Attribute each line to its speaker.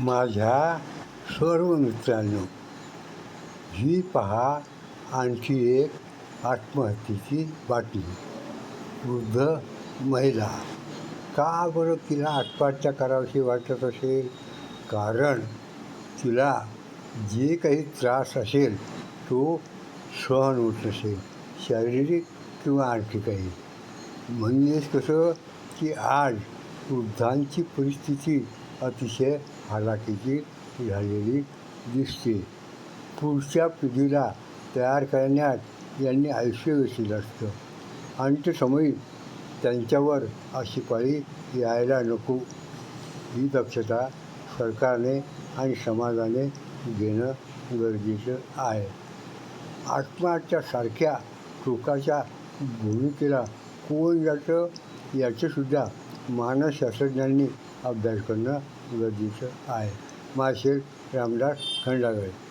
Speaker 1: माझ्या सर्व मित्रांनो ही पहा आणखी एक आत्महत्येची बातमी. वृद्ध महिला. का बरं तिला आत्महत्या करावीशी वाटत असेल? कारण तिला जे काही त्रास असेल तो सहन होत नसेल. शारीरिक किंवा आणखी काही म्हणजेच कसं की आज वृद्धांची परिस्थिती अतिशय हालाकीची झालेली दिसते. पुढच्या पिढीला तयार करण्यात यांनी आयुष्य वेचलेलं असतं. अंत्यसमयी त्यांच्यावर अशी पाळी यायला नको. ही दक्षता सरकारने आणि समाजाने घेणं गरजेचं आहे. आत्महत्यासारख्या टोकाच्या भूमिकेला कोण जातं याचंसुद्धा मानसशास्त्रज्ञांनी अभ्यास करणं गरजेचं आहे. माशेर रामदास खंडागळे.